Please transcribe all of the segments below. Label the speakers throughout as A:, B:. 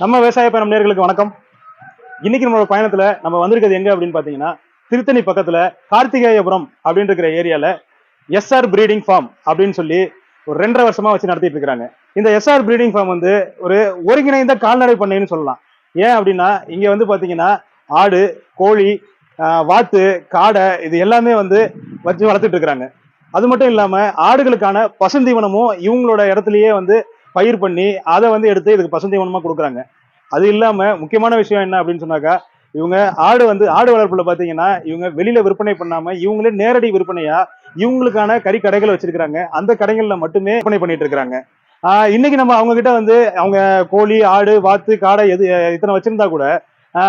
A: நம்ம விவசாய பயணம் நேர்களுக்கு வணக்கம். இன்னைக்கு நம்மளோட பயணத்துல நம்ம வந்திருக்கிறது எங்க அப்படின்னு பாத்தீங்கன்னா திருத்தணி பக்கத்துல கார்த்திகேயபுரம் அப்படின்னு இருக்கிற ஏரியால எஸ்ஆர் பிரீடிங் ஃபார்ம் அப்படின்னு சொல்லி ஒரு ரெண்டரை வருஷமா வச்சு நடத்திட்டு இருக்காங்க இந்த எஸ்ஆர் பிரீடிங் ஃபார்ம் வந்து ஒரு ஒருங்கிணைந்த கால்நடை பண்ணைன்னு சொல்லலாம். ஏன் அப்படின்னா இங்க வந்து பாத்தீங்கன்னா ஆடு கோழி வாத்து காடை இது எல்லாமே வந்து வச்சு வளர்த்துட்டு இருக்கிறாங்க. அது மட்டும் இல்லாம ஆடுகளுக்கான பசுந்தீவனமும் இவங்களோட இடத்துலயே வந்து பயிர் பண்ணி அதை வந்து எடுத்து இதுக்கு பசுந்தீவனமா கொடுக்குறாங்க. அது இல்லாமல் முக்கியமான விஷயம் என்ன அப்படின்னு சொன்னாக்கா இவங்க ஆடு வந்து ஆடு வளர்ப்புல பார்த்தீங்கன்னா இவங்க வெளியில விற்பனை பண்ணாம இவங்களே நேரடி விற்பனையா இவங்களுக்கான கறி கடைகள் வச்சிருக்கிறாங்க. அந்த கடைகள்ல மட்டுமே விற்பனை பண்ணிட்டு இருக்கிறாங்க. இன்னைக்கு நம்ம அவங்க கிட்ட வந்து அவங்க கோழி ஆடு வாத்து காடை எது இத்தனை வச்சிருந்தா கூட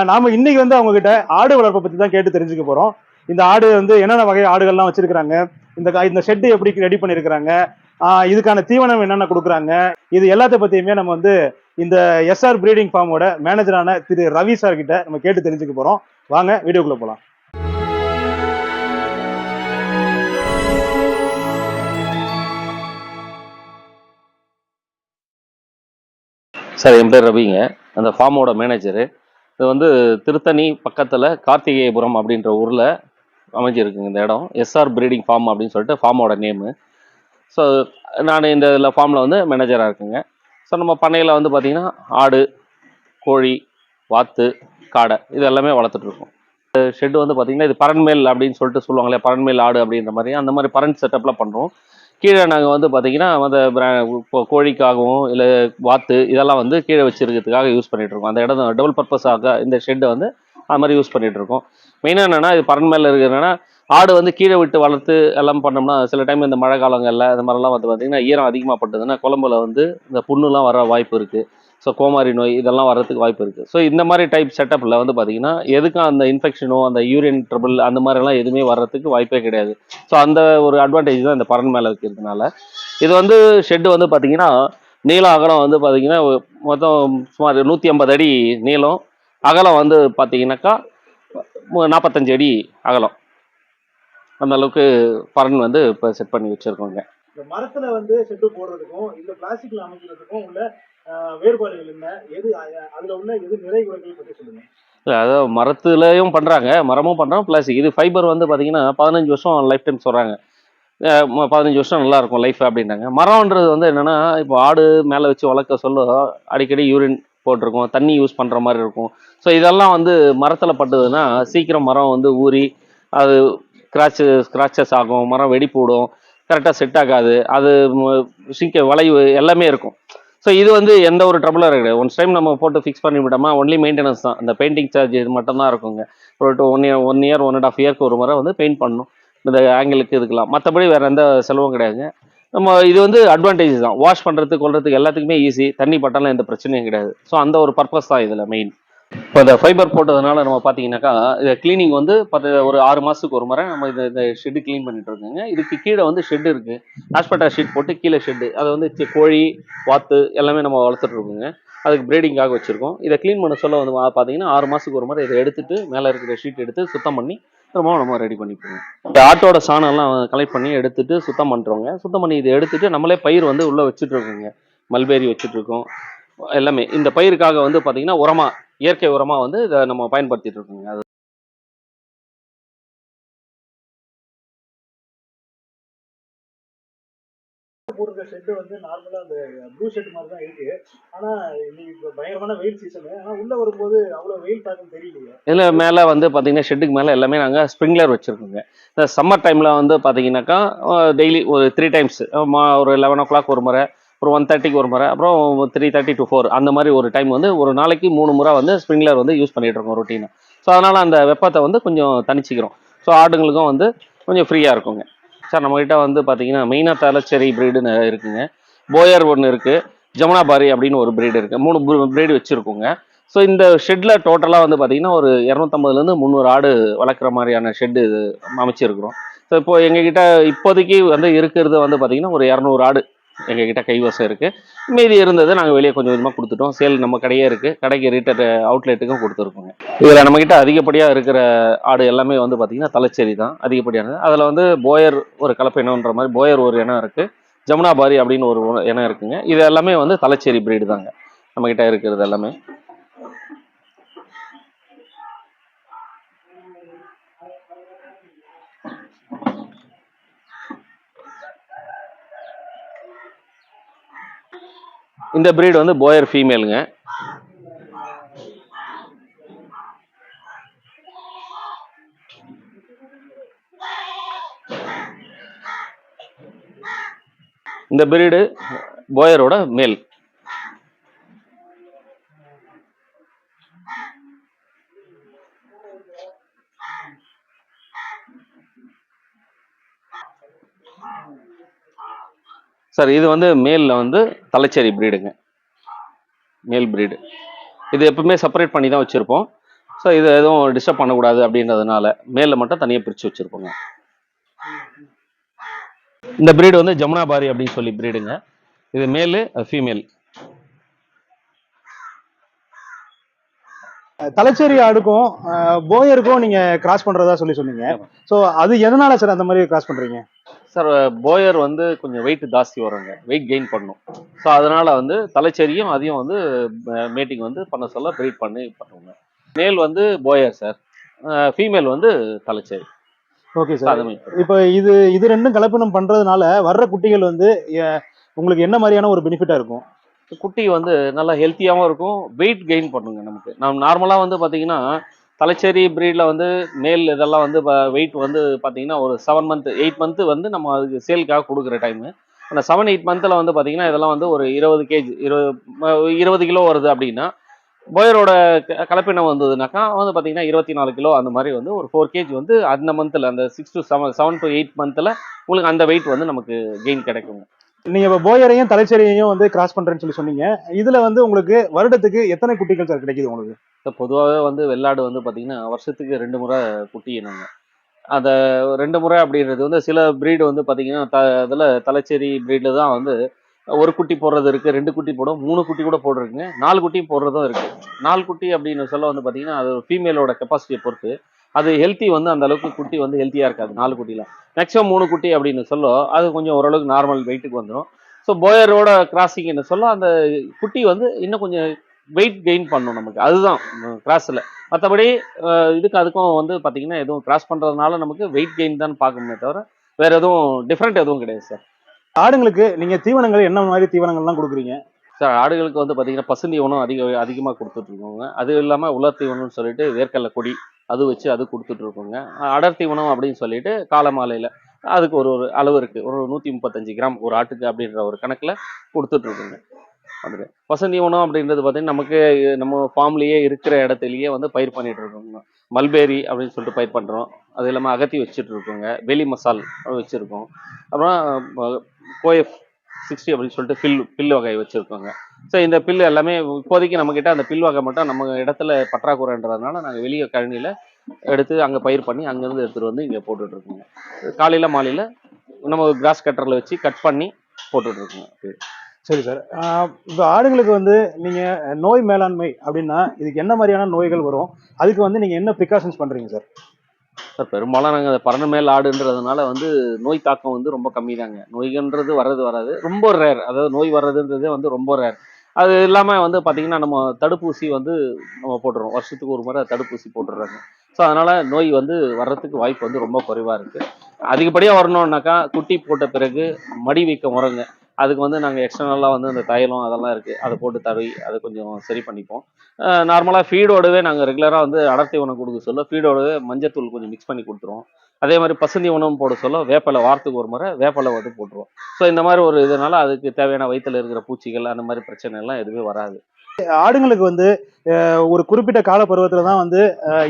A: நாம இன்னைக்கு வந்து அவங்க கிட்ட ஆடு வளர்ப்பை பத்தி தான் கேட்டு தெரிஞ்சுக்க போறோம். இந்த ஆடு வந்து என்னென்ன வகை ஆடுகள்லாம் வச்சிருக்கிறாங்க? இந்த இந்த ஷெட்டு எப்படி ரெடி பண்ணியிருக்கிறாங்க இதுக்கான தீவனம் என்னென்ன கொடுக்குறாங்க? இது எல்லாத்த பத்தியுமே நம்ம வந்து இந்த எஸ்ஆர் பிரீடிங் ஃபார்மோட மேனேஜரான திரு ரவி சார் கிட்ட நம்ம கேட்டு தெரிஞ்சுக்க போறோம். வாங்க வீடியோக்குள்ள போலாம்.
B: சார் என் பேர் ரவிங்க. அந்த ஃபார்மோட மேனேஜரு இது வந்து திருத்தணி பக்கத்தில் கார்த்திகேயபுரம் அப்படின்ற ஊரில் அமைஞ்சிருக்குங்க இந்த இடம். எஸ்ஆர் பிரீடிங் ஃபார்ம் அப்படின்னு சொல்லிட்டு ஃபார்மோட நேமு ஸோ நான் இந்த இதில் ஃபார்மில் வந்து மேனேஜராக இருக்குங்க. ஸோ நம்ம பண்ணையில் வந்து பார்த்திங்கன்னா ஆடு கோழி வாத்து காடை இது எல்லாமே வளர்த்துட்ருக்கோம் ஷெட் வந்து பார்த்திங்கன்னா இது பரன்மேல் அப்படின்னு சொல்லிட்டு சொல்லுவாங்களே பரன்மேல் ஆடு அப்படின்ற மாதிரி. அந்த மாதிரி பரன் செட்டப்பில் பண்ணுறோம் கீழே நாங்கள் வந்து பார்த்திங்கன்னா அந்த இப்போ கோழிக்காகவும் இல்லை வாத்து இதெல்லாம் வந்து கீழே வச்சுருக்கிறதுக்காக யூஸ் பண்ணிகிட்ருக்கோம் இருக்கோம். அந்த இடம் டபுள் பர்பஸாக இந்த ஷெட்டை வந்து அது மாதிரி யூஸ் பண்ணிகிட்ருக்கோம் இருக்கோம். மெயினாக என்னென்னா இது பரன் இருக்கிறதுனா ஆடு வந்து கீழே விட்டு வளர்த்து எல்லாம் பண்ணோம்னா சில டைம் இந்த மழை காலங்களில் இந்த மாதிரிலாம் வந்து பார்த்தீங்கன்னா ஈரம் அதிகமாக பட்டதுன்னா குழம்புல வந்து இந்த புண்ணுலாம் வர வாய்ப்பு இருக்குது ஸோ கோமாரி நோய் இதெல்லாம் வர்றதுக்கு வாய்ப்பு இருக்குது ஸோ இந்த மாதிரி டைப் செட்டப்பில் வந்து பார்த்தீங்கன்னா எதுக்கும் அந்த இன்ஃபெக்ஷனோ அந்த யூரின் ட்ரபிள் அந்த மாதிரிலாம் எதுவுமே வர்றதுக்கு வாய்ப்பே கிடையாது. ஸோ அந்த ஒரு அட்வான்டேஜ் தான் இந்த பறன் மேலே இருக்கிறதுனால. இது வந்து ஷெட்டு வந்து பார்த்தீங்கன்னா நீளம் அகலம் வந்து பார்த்தீங்கன்னா மொத்தம் சுமார் நூற்றி ஐம்பது அடி நீளம். அகலம் வந்து பார்த்தீங்கன்னாக்கா நாற்பத்தஞ்சு அடி அகலம். அந்த அளவுக்கு பரன் வந்து இப்போ செட் பண்ணி வச்சுருக்கோங்க.
A: இந்த மரத்துல வந்து ஷெட்டு போடுறதுக்கும் இந்த பிளாஸ்டிக்ல அமைக்கிறதுக்கும் உள்ள வேறுபாடுகள் என்ன? எது அதுல உள்ள எது நிறை குறைகள் பற்றி சொல்லுங்க.
B: இல்லை அதாவது மரத்துலையும் பண்ணுறாங்க மரமும் பண்ணுறோம் ப்ளஸ் இது ஃபைபர் வந்து பார்த்தீங்கன்னா பதினஞ்சு வருஷம் லைஃப் டைம் சொல்கிறாங்க பதினஞ்சு வருஷம் நல்லா இருக்கும் லைஃப் அப்படின்னாங்க. மரம்ன்றது வந்து என்னென்னா இப்போ ஆடு மேலே வச்சு வளர்க்க சொல்ல அடிக்கடி யூரின் போட்டிருக்கும் தண்ணி யூஸ் பண்ணுற மாதிரி இருக்கும். ஸோ இதெல்லாம் வந்து மரத்தில் பட்டதுன்னா சீக்கிரம் மரம் வந்து ஊறி அது ஸ்க்ராட்சு ஸ்க்ராச்சஸ் ஆகும் மரம் வெடி போடும் கரெக்டாக செட் ஆகாது அது சிங்க வளைவு எல்லாமே இருக்கும். ஸோ இது வந்து எந்த ஒரு ட்ரபிளும் கிடையாது ஒன்ஸ் டைம் நம்ம போட்டு ஃபிக்ஸ் பண்ணி விட்டோமா ஒன்லி மெயின்டெனன்ஸ் தான். அந்த பெயிண்டிங் சார்ஜ் இது மட்டும்தான் இருக்குங்க. ஒரு two one year one year one and half இயர்க்கு ஒரு முறை வந்து பெயிண்ட் பண்ணணும். இந்த ஆங்கிளுக்கு இதுக்கெல்லாம். மற்றபடி வேறு எந்த செலவும் கிடையாதுங்க. நம்ம இது வந்து அட்வான்டேஜ் தான். வாஷ் பண்ணுறதுக்கு கொள்றதுக்கு எல்லாத்துக்குமே ஈஸி தண்ணி பட்டாலும் எந்த பிரச்சனையும் கிடையாது. ஸோ அந்த ஒரு பர்பஸ் தான் இதில் மெயின் இப்போ இந்த ஃபைபர் போட்டதுனால நம்ம பார்த்தீங்கன்னாக்கா இது கிளீனிங் வந்து பத்து ஒரு ஆறு மாதத்துக்கு ஒரு முறை நம்ம இந்த இந்த ஷெட்டு க்ளீன் பண்ணிட்டு இருக்கோங்க. இதுக்கு கீழே வந்து ஷெட் இருக்குது ஆஸ்பெட்டா ஷீட் போட்டு கீழே ஷெட்டு அதை வந்து கோழி வாத்து எல்லாமே நம்ம வளர்த்துட்டு இருக்கோங்க. அதுக்கு பிரீடிங்காக வச்சுருக்கோம். இதை க்ளீன் பண்ண சொல்ல வந்து பார்த்தீங்கன்னா ஆறு மாதத்துக்கு ஒரு முறை இதை எடுத்துட்டு மேலே இருக்கிற ஷீட் எடுத்து சுத்தம் பண்ணி திரும்பவும் நம்ம ரெடி பண்ணிப்போங்க. இந்த ஆட்டோட சாணம்லாம் கலெக்ட் பண்ணி எடுத்துட்டு சுத்தம் பண்ணுறோங்க சுத்தம் பண்ணி இதை எடுத்துட்டு நம்மளே பயிர் வந்து உள்ளே வச்சுட்டு இருக்கோங்க. மல்பேரி வச்சுட்டு இருக்கோம். எல்லாமே. இந்த பயிருக்காக வந்து பார்த்தீங்கன்னா உரமாக இயற்கை உரமா வந்து இதை நம்ம பயன்படுத்திட்டு இருக்கோங்க. அது
A: போடுற ஷெட்டு வந்து நார்மலா அந்த ப்ளூ ஷெட் மாதிரி தான் இருக்கு. ஆனா இன்னைக்கு இப்ப பயங்கரமான வெயில் சீசனு ஆனா உள்ள வரும்போது அவ்வளவு வெயில் தாக்கம் தெரியலையே.
B: இதில் மேலே வந்து பார்த்தீங்கன்னா ஷெட்டுக்கு மேலே எல்லாமே நாங்கள் ஸ்ப்ரிங்க்லர் வச்சுருக்கோங்க. இந்த சம்மர் டைமில் வந்து பார்த்தீங்கன்னாக்கா டெய்லி ஒரு த்ரீ டைம்ஸ் ஒரு லெவன் ஓ கிளாக் ஒரு முறை ஒரு ஒன் தேர்ட்டிக்கு ஒரு முறை அப்புறம் த்ரீ தேர்ட்டி டு ஃபோர் அந்த மாதிரி ஒரு டைம் வந்து ஒரு நாளைக்கு மூணு முறை வந்து ஸ்ப்ரிங்லர் வந்து யூஸ் பண்ணிகிட்டு இருக்கோம் ரொட்டீனாக ஸோ அதனால் அந்த வெப்பத்தை வந்து கொஞ்சம் தணிச்சிக்கிறோம். ஸோ ஆடுங்களுக்கும் வந்து கொஞ்சம் ஃப்ரீயாக இருக்குங்க. சார் நம்மகிட்ட வந்து பார்த்தீங்கன்னா மெயினாக தலைச்சேரி ப்ரீடுன்னு இருக்குங்க. போயர் ஒன்று இருக்குது ஜமுனாபாரி அப்படின்னு ஒரு ப்ரீடு இருக்குது மூணு ப்ரீடு வச்சுருக்கோங்க. ஸோ இந்த ஷெட்டில் டோட்டலாக வந்து பார்த்தீங்கன்னா ஒரு இரநூத்தம்பதுலேருந்து முந்நூறு ஆடு வளர்க்குற மாதிரியான ஷெட்டு அமைச்சிருக்கிறோம். ஸோ இப்போ எங்ககிட்ட இப்போதைக்கு வந்து இருக்கிறது வந்து பார்த்தீங்கன்னா ஒரு இரநூறு ஆடு எங்ககிட்ட கைவசம் இருக்குது மீதி இருந்தது நாங்கள் வெளியே கொஞ்சம் கொஞ்சமாக கொடுத்துட்டோம். சேல் நம்ம கடையே இருக்குது கடைக்கு ரீட்டர் அவுட்லெட்டுக்கும் கொடுத்துருக்கோங்க. இதில் நம்மக்கிட்ட அதிகப்படியாக இருக்கிற ஆடு எல்லாமே வந்து பார்த்திங்கன்னா தலைச்சேரி தான் அதிகப்படியானது. அதில் வந்து போயர் ஒரு கலப்பு இனம்ன்ற மாதிரி போயர் ஒரு இனம் இருக்குது ஜமுனாபாரி அப்படின்னு ஒரு இனம் இருக்குங்க. இது எல்லாமே வந்து தலைச்சேரி பிரீடு தாங்க. நம்மக்கிட்ட இருக்கிறது எல்லாமே. இந்த ப்ரீடு வந்து போயர் ஃபீமேலுங்க இந்த பிரீடு போயரோட மேல் சார் இது வந்து மேலில் வந்து தலைச்சேரி பிரீடுங்க மேல் பிரீடு இது எப்பவுமே செப்பரேட் பண்ணி தான் வச்சுருப்போம். ஸோ இது எதுவும் டிஸ்டர்ப் பண்ணக்கூடாது அப்படின்றதுனால மேலில் மட்டும் தனியாக பிரித்து வச்சுருப்போங்க. இந்த பிரீடு வந்து ஜமுனாபாரி அப்படின்னு சொல்லி பிரீடுங்க இது மேலு ஃபீமேல்
A: தலைச்சேரி ஆடுக்கும் போயருக்கும் நீங்க கிராஸ் பண்றதா சொல்லி சொன்னீங்க. சோ அது எதனால சார் அந்த மாதிரி கிராஸ் பண்றீங்க?
B: சார் போயர் வந்து கொஞ்சம் வெயிட் ஜாஸ்தி வருங்க. வெயிட் கெயின் பண்ணும். ஸோ அதனால வந்து தலைச்சேரியும் அதையும் வந்து மேட்டிங் வந்து பண்ண சொல்ல ப்ரீட் பண்ணி பண்ணுவோங்க. மேல் வந்து போயர் சார். ஃபீமேல் வந்து தலைச்சேரி.
A: ஓகே சார் இப்போ இது இது ரெண்டும் கலப்பினம் பண்றதுனால வர்ற குட்டிகள் வந்து உங்களுக்கு என்ன மாதிரியான ஒரு பெனிஃபிட்டா இருக்கும்?
B: குட்டி வந்து நல்லா ஹெல்த்தியாகவும் இருக்கும். வெயிட் கெயின் பண்ணுங்க நமக்கு. நம்ம நார்மலாக வந்து பார்த்தீங்கன்னா தலைச்சேரி ப்ரீடில் வந்து மேல் இதெல்லாம் வந்து வெயிட் வந்து பார்த்தீங்கன்னா ஒரு செவன் மந்த் எயிட் மந்த்து வந்து நம்ம அதுக்கு சேலுக்காக கொடுக்குற டைமு அந்த செவன் எயிட் மந்த்தில் வந்து பார்த்தீங்கன்னா இதெல்லாம் வந்து ஒரு இருபது கேஜி இருபது இருபது கிலோ வருது அப்படின்னா போயரோட க- கலப்பினம் வந்ததுனாக்கா வந்து பார்த்தீங்கன்னா இருபத்தி நாலு கிலோ அந்த மாதிரி வந்து ஒரு ஃபோர் கேஜி வந்து அந்த மந்தில் அந்த six to seven seven to eight மந்தில் உங்களுக்கு அந்த வெயிட் வந்து நமக்கு கெயின் கிடைக்கும்
A: நீங்க இப்போ போயரையும் தலைச்சேரியையும் வந்து கிராஸ் பண்றேன்னு சொல்லி சொன்னீங்க. இதுல வந்து உங்களுக்கு வருடத்துக்கு எத்தனை குட்டிகள் சார் கிடைக்குது உங்களுக்கு?
B: இப்போ பொதுவாகவே வந்து வெள்ளாடு வந்து பார்த்தீங்கன்னா வருஷத்துக்கு ரெண்டு முறை குட்டி இனங்க அந்த ரெண்டு முறை அப்படின்றது வந்து சில ப்ரீடு வந்து பார்த்தீங்கன்னா த இதில் தலைச்சேரி ப்ரீடில் தான் வந்து ஒரு குட்டி போடுறது இருக்குது ரெண்டு குட்டி போடும் மூணு குட்டி கூட போடுறதுங்க. நாலு குட்டி போடுறதும் இருக்குது நாலு குட்டி அப்படின்னு சொல்ல வந்து பார்த்தீங்கன்னா அது ஃபீமேலோட கெப்பாசிட்டியை பொறுத்து. அது ஹெல்த்தி வந்து அந்த அளவுக்கு குட்டி வந்து ஹெல்த்தியாக இருக்காது. நாலு குட்டியில் மேக்ஸிமம் மூணு குட்டி அப்படின்னு சொல்ல அது கொஞ்சம் ஓரளவுக்கு நார்மல் வெயிட்டுக்கு வந்துடும் ஸோ போயரோட கிராசிங்னு சொல்ல அந்த குட்டி வந்து இன்னும் கொஞ்சம் வெயிட் கெயின் பண்ணும் நமக்கு. அதுதான் கிராஸில் மற்றபடி இதுக்கு அதுக்கும் வந்து பார்த்தீங்கன்னா எதுவும் கிராஸ் பண்ணுறதுனால நமக்கு வெயிட் கெயின் தான் பார்க்கணுமே தவிர வேற எதுவும் டிஃப்ரெண்ட் எதுவும் கிடையாது சார்
A: ஆடுங்களுக்கு நீங்க தீவனங்கள் என்ன மாதிரி தீவனங்கள்லாம் கொடுக்குறீங்க?
B: சார் ஆடுகளுக்கு வந்து பார்த்தீங்கன்னா பசுந்தீவனம் அதிக அதிகமாக கொடுத்துட்ருக்கோங்க அது இல்லாமல் உலர் தீவனம்னு சொல்லிட்டு வேர்க்கடலை கொடி அது வச்சு அது கொடுத்துட்ருக்கோங்க. அடர்த்தி உணவு அப்படின்னு சொல்லிட்டு காலமாலையில் அதுக்கு ஒரு ஒரு அளவு இருக்குது ஒரு நூற்றி முப்பத்தஞ்சு கிராம் ஒரு ஆட்டுக்கு அப்படின்ற ஒரு கணக்கில் கொடுத்துட்ருக்குங்க. வந்துட்டு உணவு அப்படின்றது பார்த்தீங்கன்னா நமக்கு நம்ம ஃபார்ம்லேயே இருக்கிற இடத்துலையே வந்து பயிர் பண்ணிகிட்டு இருக்கோங்க மல்பேரி அப்படின்னு சொல்லிட்டு பயிர் பண்ணுறோம் அது இல்லாமல் அகத்தி வச்சுட்டு இருக்கோங்க வெளி மசால் வச்சுருக்கோம். அப்புறம் கோஎஃப் சிக்ஸ்டி அப்படின்னு சொல்லிட்டு பில் பில் வகை வச்சுருக்கோங்க. ஸோ இந்த பில் எல்லாமே இப்போதைக்கு நம்மக்கிட்ட அந்த பில் வகை மட்டும். நம்ம இடத்துல பற்றாக்குறைன்றதுனால நாங்கள் வெளியே கழனியில் எடுத்து அங்கே பயிர் பண்ணி அங்கேருந்து எடுத்துகிட்டு வந்து இங்கே போட்டுட்ருக்கோங்க. காலையில் மாலையில் நம்ம கிராஸ் கட்டரில் வச்சு கட் பண்ணி போட்டுட்ருக்கோங்க.
A: சரி சார் இப்போ ஆடுங்களுக்கு வந்து நீங்க நோய் மேலாண்மை அப்படின்னா இதுக்கு என்ன மாதிரியான நோய்கள் வரும்? அதுக்கு வந்து நீங்க என்ன ப்ரிகாஷன்ஸ் பண்றீங்க சார்
B: சார் பெரும்பாலும் நாங்கள் பறந்த மேல் ஆடுன்றதுனால வந்து நோய் தாக்கம் வந்து ரொம்ப கம்மி தாங்க நோய்கன்றது வர்றது வராது. ரொம்ப ரேர் அதாவது நோய் வர்றதுன்றதே வந்து ரொம்ப ரேர் அது இல்லாமல் வந்து பார்த்தீங்கன்னா நம்ம தடுப்பூசி வந்து நம்ம போட்டுறோம். வருஷத்துக்கு ஒரு முறை தடுப்பூசி போட்டுடுறாங்க. ஸோ அதனால் நோய் வந்து வர்றதுக்கு வாய்ப்பு வந்து ரொம்ப குறைவாக இருக்குது அதிகப்படியாக வரணுன்னாக்கா குட்டி போட்ட பிறகு மடி வீக்கம் வருங்க அதுக்கு வந்து நாங்கள் எக்ஸ்டர்னலாக வந்து அந்த தைலம் அதெல்லாம் இருக்குது அதை போட்டு தடவி அதை கொஞ்சம் சரி பண்ணிப்போம். நார்மலாக ஃபீடோடவே நாங்கள் ரெகுலராக வந்து அடர்த்தி உணவு கொடுக்க சொல்ல ஃபீடோடவே மஞ்சத்தூள் கொஞ்சம் மிக்ஸ் பண்ணி கொடுத்துருவோம். அதே மாதிரி பசுந்தி உணவும் போட சொல்ல வேப்பலை வாரத்துக்கு ஒரு முறை வேப்பலை வந்து போட்டுருவோம். ஸோ இந்த மாதிரி ஒரு இதனால அதுக்கு தேவையான வயித்துல இருக்கிற பூச்சிகள் அந்த மாதிரி பிரச்சனை எல்லாம் எதுவுமே வராது.
A: ஆடுங்களுக்கு வந்து ஒரு குறிப்பிட்ட கால பருவத்துல தான் வந்து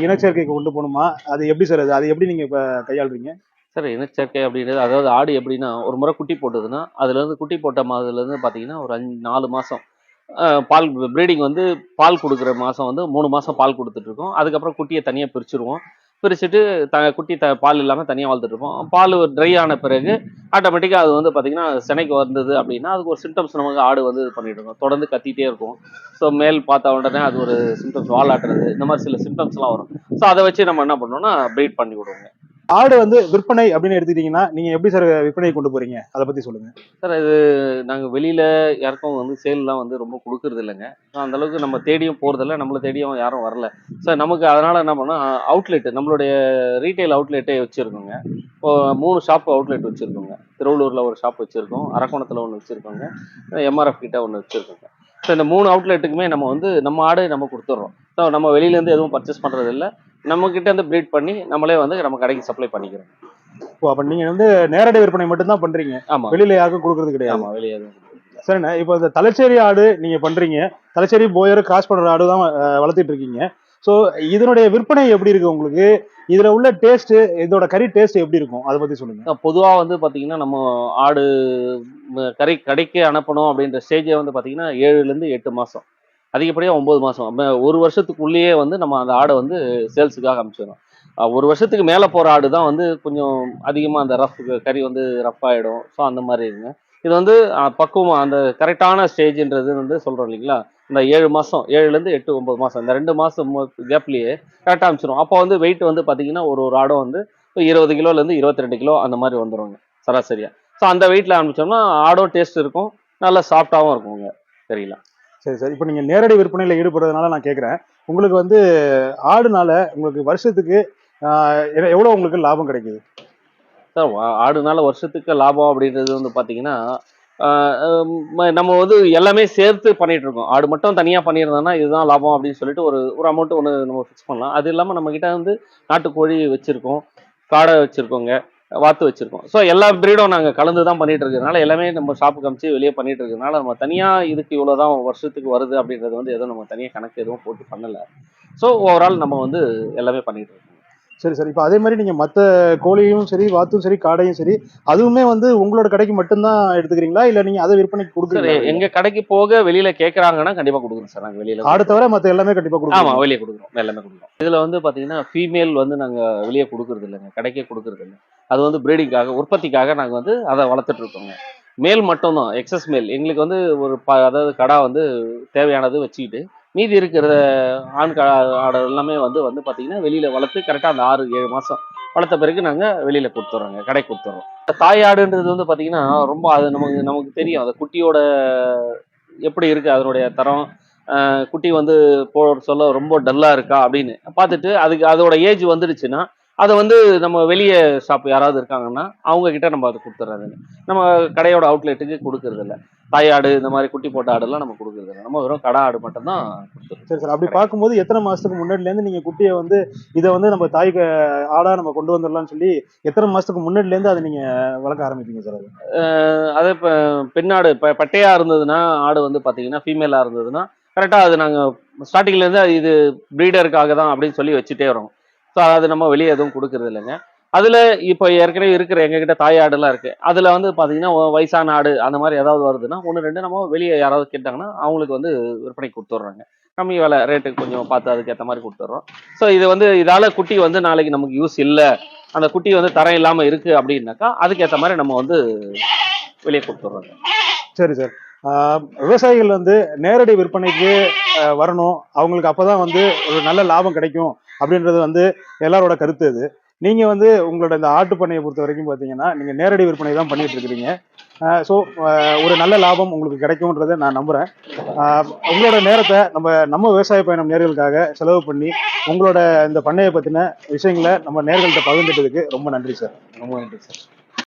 A: இனச்சேர்க்கைக்கு கொண்டு போகணுமா? அது எப்படி சார் அது? எப்படி நீங்க இப்ப கையாளுறீங்க?
B: சார் இனச்சேர்க்கை அப்படின்றது அதாவது ஆடு எப்படின்னா ஒரு முறை குட்டி போட்டதுன்னா அதுலேருந்து குட்டி போட்ட மாதத்துலேருந்து பார்த்தீங்கன்னா ஒரு அஞ்சு நாலு மாதம் பால் ப்ரீடிங் வந்து பால் கொடுக்குற மாதம் வந்து மூணு மாதம் பால் கொடுத்துட்ருக்கோம் அதுக்கப்புறம் குட்டியை தனியாக பிரிச்சுருவோம். பிரிச்சுட்டு த குட்டி த பால் இல்லாமல் தனியாக வளர்த்துட்டு இருப்போம். பால் ட்ரை ஆன பிறகு ஆட்டோமேட்டிக்காக அது வந்து பார்த்தீங்கன்னா சினைக்கு வந்தது அப்படின்னா அதுக்கு ஒரு சிம்டம்ஸ் நமக்கு ஆடு வந்து இது பண்ணிட்டு இருக்கோம். தொடர்ந்து கத்திட்டே இருக்கும். ஸோ மேல் பார்த்த உடனே அது ஒரு சிம்டம்ஸ் வால் ஆட்டுறது. இந்த மாதிரி சில சிம்டம்ஸ்லாம் வரும். ஸோ அதை வச்சு நம்ம என்ன பண்ணோம்னா ப்ரீட் பண்ணி விடுவோங்க
A: ஆடு வந்து விற்பனை அப்படின்னு எடுத்துக்கிட்டீங்கன்னா நீங்க எப்படி சார் விற்பனை கொண்டு போறீங்க? அதை பத்தி சொல்லுங்க.
B: சார் இது நாங்கள் வெளியில் யாருக்கும் வந்து சேல்லாம் வந்து ரொம்ப கொடுக்கறது இல்லைங்க. அந்த அளவுக்கு நம்ம தேடியும் போகிறதில்ல நம்மளை தேடியும் யாரும் வரல. சார் நமக்கு அதனால் என்ன பண்ணோம் அவுட்லெட் நம்மளுடைய ரீட்டைல் அவுட்லெட்டே வச்சுருக்கோங்க. இப்போ மூணு ஷாப் அவுட்லெட் வச்சுருக்கோங்க. திருவள்ளூர்ல ஒரு ஷாப் வச்சுருக்கோம். அரக்கோணத்தில் ஒன்று வச்சுருக்கோங்க. எம்ஆர்எஃப் கிட்ட ஒன்று வச்சுருக்கோங்க. ஸோ இந்த மூணு அவுட்லெட்டுக்குமே நம்ம வந்து நம்ம ஆடு நம்ம கொடுத்துட்றோம். ஸோ நம்ம வெளியிலேருந்து எதுவும் பர்ச்சேஸ் பண்ணுறது இல்லை நம்ம கிட்ட இருந்து ப்ரீட் பண்ணி நம்மளே வந்து நம்ம கடைக்கு சப்ளை பண்ணிக்கிறோம்.
A: ஓ அப்ப நீங்க வந்து நேரடி விற்பனை மட்டும் தான் பண்றீங்க?
B: ஆமாம்
A: வெளியில யாருக்கும் கொடுக்கறது கிடையாது.
B: ஆமாம் வெளியே
A: சரிண்ணே இப்போ இந்த தலைச்சேரி ஆடு நீங்க பண்றீங்க. தலைச்சேரி போயர் கிராஸ் பண்ற ஆடு தான் வளர்த்திட்டு இருக்கீங்க. ஸோ இதனுடைய விற்பனை எப்படி இருக்கு உங்களுக்கு? இதுல உள்ள டேஸ்ட் இதோட கறி டேஸ்ட் எப்படி இருக்கும்? அதை பத்தி சொல்லுங்க.
B: பொதுவாக வந்து பார்த்தீங்கன்னா நம்ம ஆடு கறி கடைக்கு அனுப்பணும் அப்படின்ற ஸ்டேஜே வந்து பார்த்தீங்கன்னா ஏழுலேருந்து எட்டு மாதம் அதிகப்படியாக ஒம்பது மாதம் ஒரு வருஷத்துக்குள்ளேயே வந்து நம்ம அந்த ஆடை வந்து சேல்ஸுக்காக அனுப்பிச்சிடும் ஒரு வருஷத்துக்கு மேலே போகிற ஆடு தான் வந்து கொஞ்சம் அதிகமாக அந்த ரஃப் கறி வந்து ரஃப் ஆகிடும் ஸோ அந்த மாதிரி இருங்க. இது வந்து பக்குவம் அந்த கரெக்டான ஸ்டேஜ்ன்றது வந்து சொல்கிறோம் இல்லைங்களா? இந்த ஏழு மாதம் ஏழுலேருந்து எட்டு ஒம்பது மாதம் இந்த ரெண்டு மாதம் கேப்லேயே கரெக்டாக அனுப்பிச்சிடும் அப்போ வந்து வெயிட் வந்து பார்த்தீங்கன்னா ஒரு ஒரு ஆடும் வந்து இருபது கிலோலேருந்து இருபத்தி ரெண்டு கிலோ அந்த மாதிரி வந்துடுவாங்க சராசரியாக ஸோ அந்த வெயிட்டில் ஆரம்பித்தோம்னா ஆடும் டேஸ்ட் இருக்கும். நல்லா சாஃப்டாகவும் இருக்குங்க. சரிங்களா?
A: சரி சார். இப்போ நீங்கள் நேரடி விற்பனையில் ஈடுபடுறதுனால நான் கேட்குறேன் உங்களுக்கு வந்து ஆடுனால உங்களுக்கு வருஷத்துக்கு எவ்வளோ உங்களுக்கு லாபம் கிடைக்குது?
B: சார் ஆடுனால வருஷத்துக்கு லாபம் அப்படின்றது வந்து பார்த்தீங்கன்னா நம்ம வந்து எல்லாமே சேர்த்து பண்ணிட்டு இருக்கோம். ஆடு மட்டும் தனியாக பண்ணியிருந்தோம்னா இதுதான் லாபம் அப்படின்னு சொல்லிட்டு ஒரு ஒரு அமௌண்ட் ஒன்று நம்ம ஃபிக்ஸ் பண்ணலாம். அது இல்லாமல் நம்மக்கிட்ட வந்து நாட்டுக்கோழி வச்சுருக்கோம் காடை வச்சுருக்கோங்க. வாத்து வச்சிருக்கோம். ஸோ எல்லா பிரீடும் நாங்கள் கலந்து தான் பண்ணிட்டு இருக்கிறதுனால எல்லாமே நம்ம ஷாப்புக்கு காமிச்சு வெளியே பண்ணிட்டு இருக்கிறதுனால நம்ம தனியாக இதுக்கு இவ்வளோ தான் வருஷத்துக்கு வருது அப்படின்றது வந்து எதுவும் நம்ம தனியாக கணக்கு எதுவும் போட்டு பண்ணலை. ஸோ ஓவரால் நம்ம வந்து எல்லாமே பண்ணிட்டு இருக்கோம்.
A: சரி சார். இப்போ அதே மாதிரி நீங்க மற்ற கோழியும் சரி வாத்தும் சரி காடையும் சரி அதுவுமே வந்து உங்களோட கடைக்கு மட்டும்தான் எடுத்துக்கிறீங்களா? இல்ல நீங்க அதை விற்பனைக்கு
B: சார்
A: கொடுக்குறீங்களா?
B: எங்க கடைக்கு போக வெளியில கேக்குறாங்கன்னா கண்டிப்பா கொடுக்குறோம் சார் நாங்க வெளியில
A: ஆடு தவிர மற்ற எல்லாமே கண்டிப்பா
B: ஆமா
A: கொடுக்குறோம்
B: வெளியே கொடுக்குறோம். எல்லாமே கொடுக்குறோம். இதுல வந்து பாத்தீங்கன்னா ஃபீமேல் வந்து நாங்க வெளியே கொடுக்கறது இல்லைங்க. கடைக்கே கொடுக்கறது இல்லை. அது வந்து ப்ரீடிங்காக உற்பத்திக்காக நாங்க வந்து அதை வளர்த்துட்டு இருக்கோங்க. மேல் மட்டும்தான். எக்ஸஸ் மேல் எங்களுக்கு வந்து ஒரு ப அதாவது கடா வந்து தேவையானது வச்சுக்கிட்டு மீதி இருக்கிற ஆண் கா ஆடு எல்லாமே வந்து வந்து பார்த்தீங்கன்னா வெளியில் வளர்த்து கரெக்டாக அந்த ஆறு ஏழு மாதம் வளர்த்த பிறகு நாங்கள் வெளியில் கொடுத்துட்றோங்க கடைக்கு கொடுத்துட்றோம் தாய் ஆடுன்றது வந்து பார்த்தீங்கன்னா ரொம்ப அது நமக்கு நமக்கு தெரியும். அந்த குட்டியோட எப்படி இருக்குது அதனுடைய தரம்? குட்டி வந்து போ சொல்ல ரொம்ப டல்லாக இருக்கா அப்படின்னு பார்த்துட்டு அதுக்கு அதோட ஏஜ் வந்துடுச்சுன்னா அதை வந்து நம்ம வெளியே ஷாப் யாராவது இருக்காங்கன்னா அவங்க கிட்ட நம்ம அதை கொடுத்துட்றதுங்க நம்ம கடையோட அவுட்லெட்டுக்கு கொடுக்கறது தாயாடு இந்த மாதிரி குட்டி போட்ட ஆடுலாம் நம்ம கொடுக்கறது நம்ம வெறும் கடை ஆடு மட்டும் தான்
A: சரி சார். அப்படி பார்க்கும்போது எத்தனை மாசத்துக்கு முன்னாடில இருந்து நீங்க குட்டியை வந்து இதை வந்து நம்ம தாய் ஆடா நம்ம கொண்டு வந்துடலாம்னு சொல்லி எத்தனை மாசத்துக்கு முன்னாடில இருந்து அதை நீங்க வளர்க்க ஆரம்பிப்பீங்க சார் அது?
B: அது இப்போ பெண்ணாடு இப்போ பட்டையா இருந்ததுன்னா ஆடு வந்து பார்த்தீங்கன்னா ஃபீமேலாக இருந்ததுன்னா கரெக்டாக அது நாங்கள் ஸ்டார்டிங்லேருந்து இது ப்ரீடருக்காக தான் அப்படின்னு சொல்லி வச்சுட்டே வரோம். ஸோ அது நம்ம வெளியே எதுவும் கொடுக்கறது இல்லைங்க. அதில் இப்போ ஏற்கனவே இருக்கிற எங்ககிட்ட தாயாடுலாம் இருக்குது அதில் வந்து பார்த்தீங்கன்னா வயசான ஆடு அந்த மாதிரி ஏதாவது வருதுன்னா ஒன்று ரெண்டு நம்ம வெளியே யாராவது கேட்டாங்கன்னா அவங்களுக்கு வந்து விற்பனை கொடுத்துட்றாங்க கம்மி விலை ரேட்டுக்கு கொஞ்சம் பார்த்து அதுக்கேற்ற மாதிரி கொடுத்துட்றோம் ஸோ இது வந்து இதால் குட்டி வந்து நாளைக்கு நமக்கு யூஸ் இல்லை. அந்த குட்டி வந்து தரம் இல்லாமல் இருக்குது அப்படின்னாக்கா அதுக்கேற்ற மாதிரி நம்ம வந்து வெளியே கொடுத்துட்றோங்க
A: சரி சார். விவசாயிகள் வந்து நேரடி விற்பனைக்கு வரணும். அவங்களுக்கு அப்போதான் வந்து ஒரு நல்ல லாபம் கிடைக்கும் அப்படின்றது வந்து எல்லாரோட கருத்து இது. நீங்க வந்து உங்களோட இந்த ஆட்டு பண்ணையை பொறுத்த வரைக்கும் பார்த்தீங்கன்னா நீங்க நேரடி விற்பனை தான் பண்ணிட்டு இருக்கிறீங்க. ஸோ ஒரு நல்ல லாபம் உங்களுக்கு கிடைக்கும்ன்றதை நான் நம்புறேன். உங்களோட நேரத்தை நம்ம நம்ம விவசாய பயணம் நேர்களுக்காக செலவு பண்ணி உங்களோட இந்த பண்ணையை பத்தின விஷயங்களை நம்ம நேர்கள்ட்ட பகிர்ந்துட்டதுக்கு ரொம்ப நன்றி சார்
B: ரொம்ப நன்றி சார்